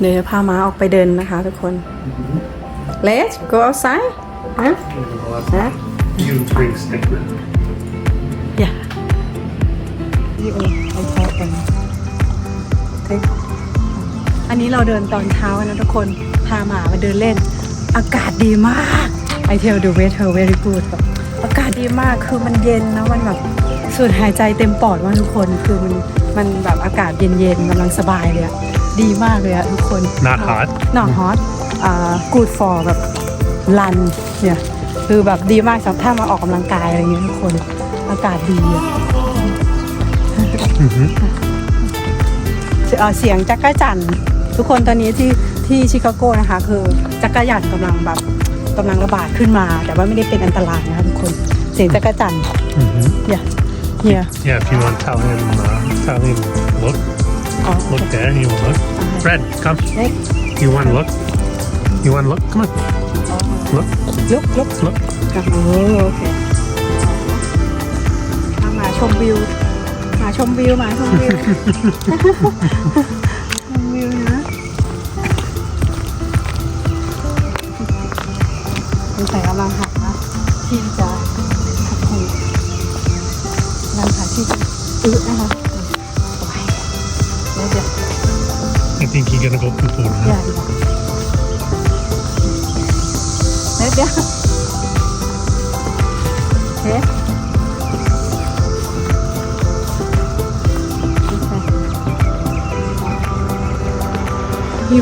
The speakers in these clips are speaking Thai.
เดี๋ยวจะพาม้าออกไปเดินนะคะทุกคน Let's go outside ฮะฮะ You bring stickman. อย่านี่เออไอแท็กกันอันนี้เราเดินตอนเช้านะทุกคนพาหมามาเดินเล่น อากาศดีมาก I tell the weather very good แบบอากาศดีมากคือมันเย็นนะมันแบบสูดหายใจเต็มปอดมากทุกคนคือมันมันแบบอากาศเย็นๆกำลังสบายเลยอะ ดีมากเลยอะทุกคน Not hot นอฮอตอ่า good for แบบรันเนี่ยคือแบบดีมากสำหรับถ้ามาออกกำลังกายอะไรอย่างเงี้ยทุกคนอากาศดีอะเอ่อเสียงจักรจันทร์ทุกคนตอนนี้ที่ที่ชิคาโกนะคะ คือจักรจันทร์กำลังแบบกำลังระบาดขึ้นมา แต่ว่าไม่ได้เป็นอันตรายนะคะทุกคนเสียงจักรจันทร์เนี่ยเนี่ย Yeah, if you want to tell him, uh, tell him, look, อ๋อ look there. You want to look? Fred, come. เล็ก You want to look? You want to look? Come on. Look, ลุกลุก look. อะโอ้โอเคเอามาชมวิว มาชมวิว มาชมวิว ชมวิวนะเป็นใส่กำลังหาที่จะขับถูกกำลังหาที่จะอึนะคะ think you're gonna go poo poo อย่า now. ดีกว่าแล้วเดี๋ยวเฮ้ยู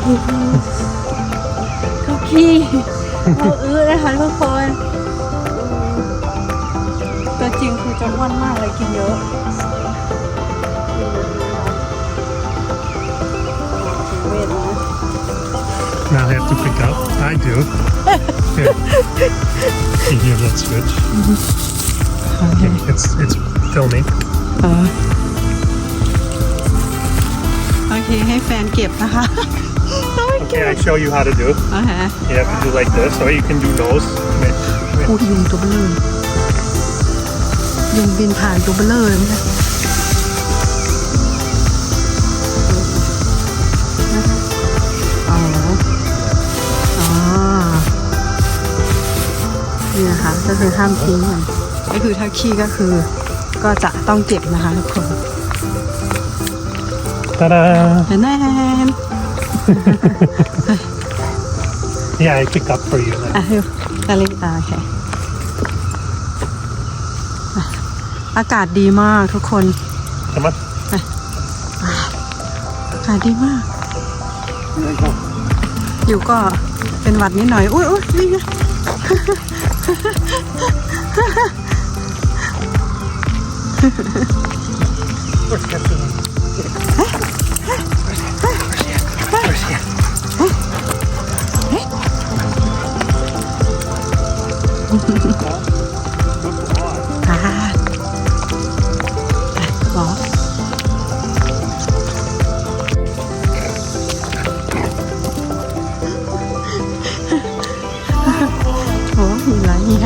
ทุกขี้เราอื้อนะคะทุกคนตัวจริงคือจะอ้วนมากเลยกินเยอะ I have to pick up. I do. Here. Here, let's switch. Okay, it's it's filming. เออโอเค ให้แฟนเก็บนะคะ Okay, I show you how to do. โอเค You have to do like this, or you can do nose. Wait, พูดยุงตัวเบลอยุงบินผ่านตัวเบลอเลยนะ นี่นะคะ ก็คือห้ามทิ้งมันก็คือถ้าขี้ก็คือก็จะต้องเก็บนะคะทุกคน Ta-da! แน่น Yeah, I pick up for you. อะฮิวตาลิตาโอเคอะอากาศดีมากทุกคน Come on. อากาศดีมาก อยู่ก็เป็นหวัดนิดหน่อย อุ้ยอุ้ยนี่ไง え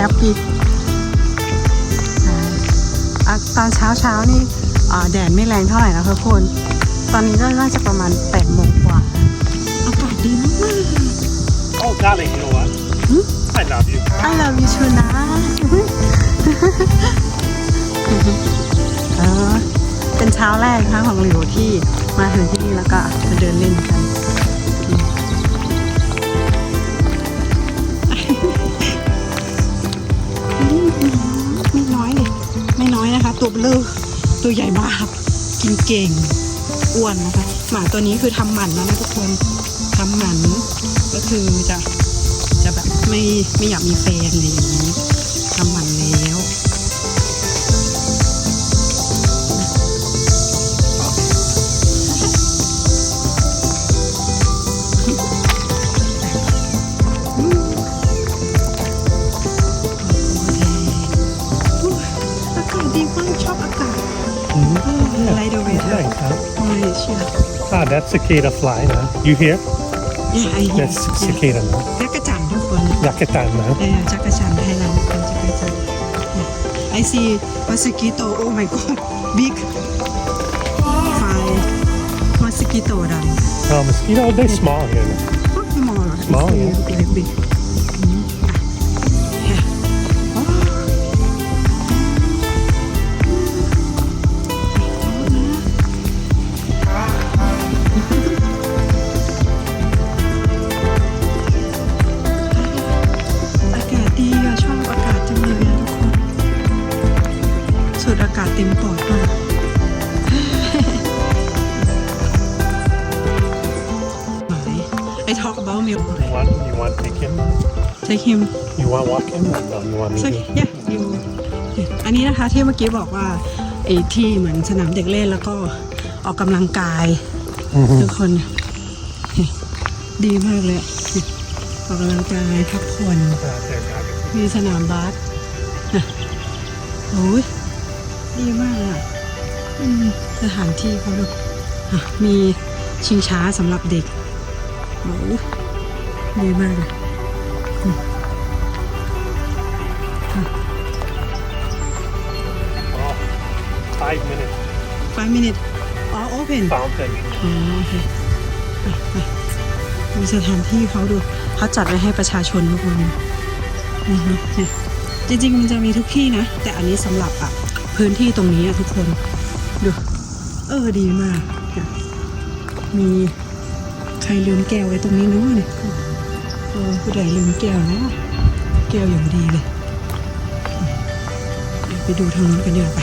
ปปี้อ่าตอนเช้าเช้าๆนี่อ่าแดดไม่แรงเท่าไหร่นะทุกคน ตอนนี้ก็น่าจะประมาณแปดโมงกว่า อากาศดีมาก Oh, darling, you know what? I love you. ๆ I love you too นะเออเป็นเช้าแรกนะคะของหลิวที่มาถึงที่นี่แล้วก็มาเดินเล่นกัน เลอตัวใหญ่มาก กินเก่งอ้วนนะคะ หมาตัวนี้คือทำหมันแล้วนะทุกคนทำหมันก็คือจะจะแบบไม่ไม่อยากมีแฟนอะไรอย่างนี้ that's cicada fly now. You hear? เนี่ยไอเห็น That's cicada now. จักรจันทร์ทุกคน Yakatan now. เออจักรจันทร์ไทยแลนด์เป็นจักรจันทร์ไอซีม s สกิโตโอ้ my god big ไฟม s สกิสโตดำ Oh, mosquito, they're small here. ก็มอ Small, yeah. เล็ take him You want to walk him? Or no, you want me so to? yeah you อันนี้นะคะที่เมื่อกี้บอกว่าไอ้ที่เหมือนสนามเด็กเล่นแล้วก็ออกกำลังกายทุกคนดีมากเลยอะออกกำลังกายพักผ่อน Uh, there, doggy. มีสนามบาสนะโอ้ยดีมากเลยอะอืมสถานที่เขาดูอะมีชิงช้าสำหรับเด็กโอ้ยดีมากเลย Oh, five minutes. five minutes อ๋อ open Fountain. อ๋อโอเคไปไปดูสถานที่เขาดูเขาจัดไว้ให้ประชาชนทุกคนอือฮึเนี่ยจริงๆมันจะมีทุกที่นะ แต่อันนี้สำหรับอะพื้นที่ตรงนี้อะทุกคน ดู เออดีมากเนี่ยมีใครลืมแก้วไว้ตรงนี้เนู้นเนี่ย เออผู้ใดลืมแก้วนะ แก้วอย่างดีเลยเดี๋ยวไปดูทางนู้นกันเดีกว่าไป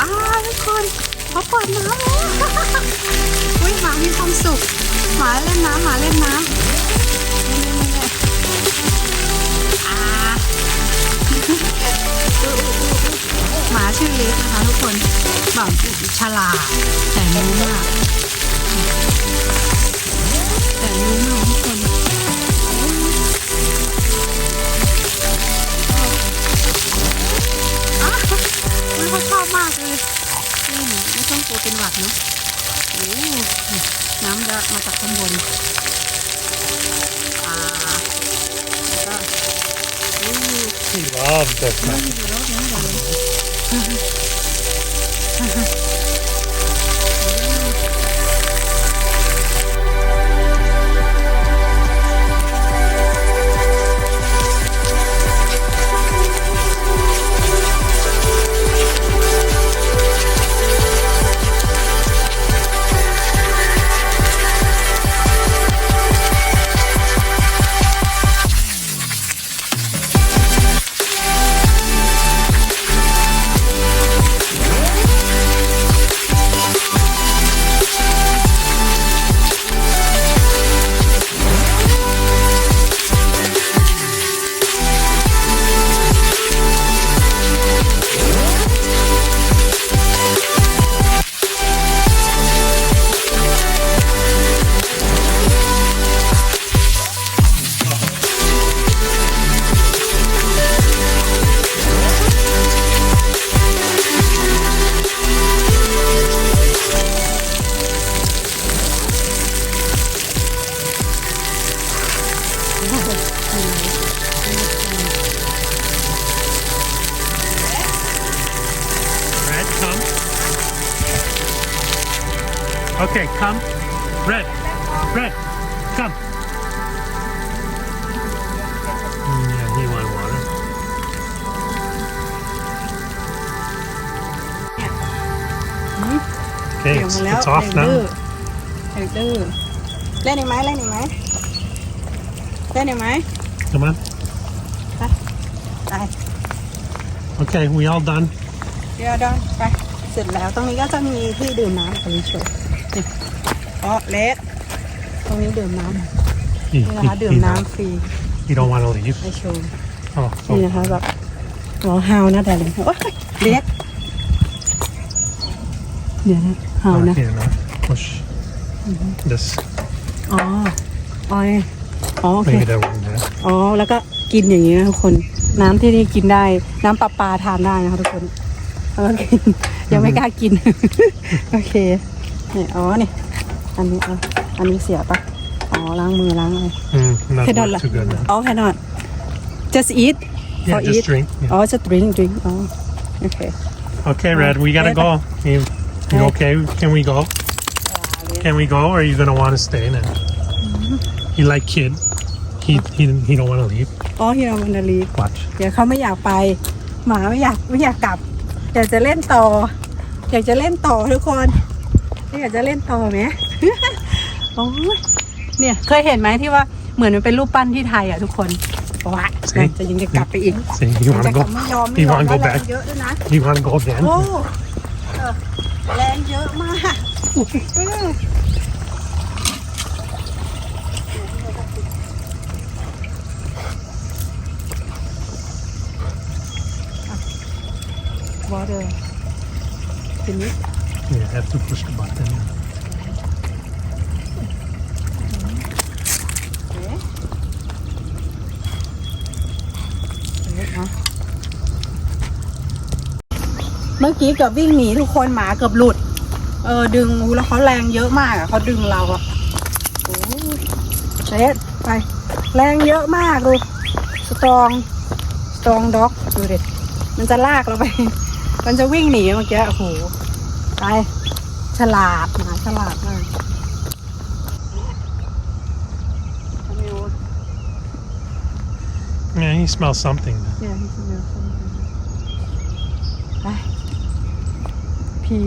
อ้าทุกคนเขาเปิดน้ำแล้วอุ้ยหมามีความสุขหมาเล่นน้ำหมาเล่นน้ำอ่าหมาชื่อเล็กนะคะทุกคนแบบฉลาดแต่รู้มาก แต่รู้ Red, come. Okay, come. Red. Red, come. Mm, Yeah, he want water. เดี๋ Okay, ยว it's, มาแล้ว it's off เด็กดื้อ now. เด็กดื้อเล่นอีกไหมเล่นอีกไหม เล่นอีกไหม Come on. ไป Okay, we all done. เดี๋ยวดอนไปเสร็จแล้วตรงนี้ก็จะมีที่ดื่มน้ำตรงนี้โชว์นี่อ๋อเล็กตรงนี้ดื่มน้ำ He, นี่นะคะ he- ดื่ม he น้ำฟรี he don't want to leave. ให้ชม Oh, นี่ oh. นะคะแบบหมอฮาวนะแต่เลยโอ๊ยเล็กเดี๋ยวนะฮาว Oh, นะ here, no. Push this. อ๋ออ๋อ อ๋อโอเค Maybe that one there. อ๋อ แล้วก็กินอย่างนี้นะทุกคน น้ำที่นี่กินได้ น้ำประปาทานได้นะคะทุกคนแล้วก็กิน ยังไม่กล้ากิน โอเคนี่อ๋อนี่อันนี้เอาอันนี้เสียปะอ๋อล้างมือล้างอะไร Mm, not Cannot not la- too good now. อ๋อ cannot just eat Yeah, for just eat drink. yeah. อ๋อ just drink drink อ๋อโอเค Okay, Red, we gotta Red. go. You, you you okay? Can we go? Can we go, or are you gonna want to stay? Then he like kid. He he he don't want to leave. อ๋อที่เราวันลี Watch. เดี๋ยวเขาไม่อยากไป หมาไม่อยากไม่อยากกลับ อยากจะเล่นต่อ อยากจะเล่นต่อทุกคนอยากจะเล่นต่อไหม โอ้ยเนี่ยเคยเห็นไหมที่ว่าเหมือนมันเป็นรูปปั้นที่ไทยอะทุกคนบอกว่าจริงจะยังจะกลับไปอีก Say you จะ wanna กลั go? บไม่ยอมไม่ You ยอม wanna go แรง back? เยอะด้วยนะ You wanna go again? โอ้เออแรงเยอะมาก เออวอเตอร์ทีนี้ You have to push the button. เมื่อกี้เกือบวิ่งหนีทุกคนหมาเกือบหลุด เออดึงอู้แล้วเขาแรงเยอะมากอะเขาดึงเราอะโอ้ยเช็ดไป แรงเยอะมากดูสตรองสตรองด็อกดูดิมันจะลากเราไป มันจะวิ่งหนีเมื่อกี้โอ้โหไปฉลาดหมาฉลาดมาก Yeah, he smells something. เนี่ยที่จะเลือกไปพี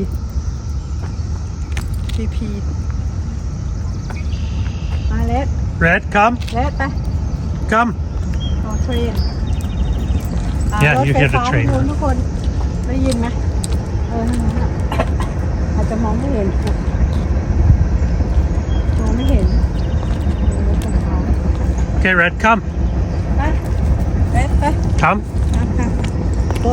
พีพีมาเล็ด Red, come, เล็ดไป come. รอเทรน Yeah, รถ you ไฟ hear the ฟ้า train. ทุกคน ได้ยินไหมเออนั่นน่ะอาจจะมองไม่เห็นมองไม่เห็นเออรถไฟฟ้า Okay, Red, come, ไปเล็ดไป come. ครับครับโอ้